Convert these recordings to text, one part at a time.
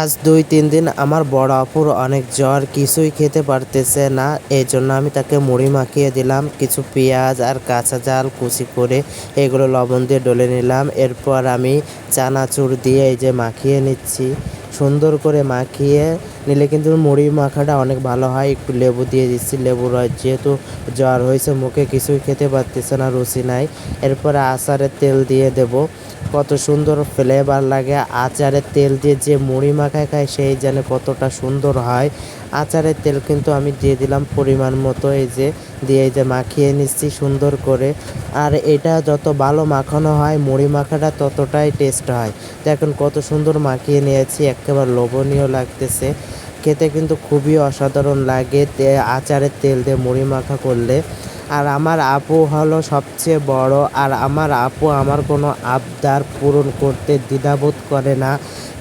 আজ দুই, তিন দিন আমার বড় আপুর অনেক জ্বর, কিছুই খেতে পারতেছে না। এই জন্য আমি তাকে মুড়ি মাখিয়ে দিলাম, কিছু পেঁয়াজ আর কাঁচা জাল কুচি করে এগুলো লবণ দিয়ে ডলে নিলাম। এরপর আমি চানাচুর দিয়ে এই যে মাখিয়ে নিচ্ছি। সুন্দর করে মাখিয়ে নিলে কিন্তু মুড়ি মাখাটা অনেক ভালো হয়। একটু লেবু দিয়ে দিচ্ছি, লেবুর রস যেহেতু জ্বর হয়েছে, মুখে কিছুই খেতে পারতেছে না, রুচি নাই। এরপরে আচারের তেল দিয়ে দেব। কত সুন্দর ফ্লেভার লাগে। আচারের তেল দিয়ে যে মুড়ি মাখায় খায়, সেই জানে কতটা সুন্দর হয়। আচারের তেল কিন্তু আমি দিয়ে দিলাম পরিমাণ মতো, এই যে দিয়ে এই যে মাখিয়ে নিচ্ছি সুন্দর করে। আর এটা যত ভালো মাখানো হয়, মুড়ি মাখাটা ততটাই টেস্ট হয়। তো এখন কত সুন্দর মাখিয়ে নিয়েছি, একেবারে লোভনীয় লাগতেছে। খেতে কিন্তু খুবই অসাধারণ লাগে আচারের তেল দিয়ে মুড়ি মাখা করলে। আর আমার আপু হলো সবচেয়ে বড়, আর আমার আপু আমার কোনো আবদার পূরণ করতে দ্বিধাবোধ করে না।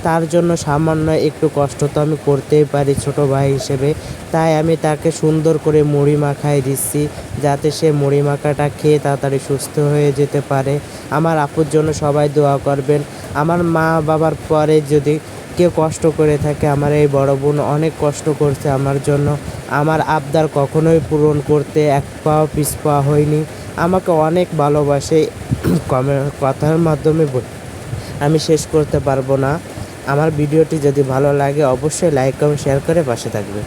তার জন্য সামান্য একটু কষ্ট তো আমি করতেই পারি ছোট ভাই হিসেবে। তাই আমি তাকে সুন্দর করে মুড়ি মাখাই দিচ্ছি, যাতে সে মুড়ি মাখাটা খেয়ে তাড়াতাড়ি সুস্থ হয়ে যেতে পারে। আমার আপুর জন্য সবাই দোয়া করবেন। আমার মা বাবার পরে যদি কেউ কষ্ট করে থাকে, আমার এই বড় বোন অনেক কষ্ট করছে আমার জন্য। আমার আবদার কখনোই পূরণ করতে এক পাও পিস পা হয়নি। আমাকে অনেক ভালোবাসে, কমে কথার মাধ্যমে আমি শেষ করতে পারব না। আমার ভিডিওটি যদি ভালো লাগে, অবশ্যই লাইক কমেন্ট শেয়ার করে পাশে থাকবে।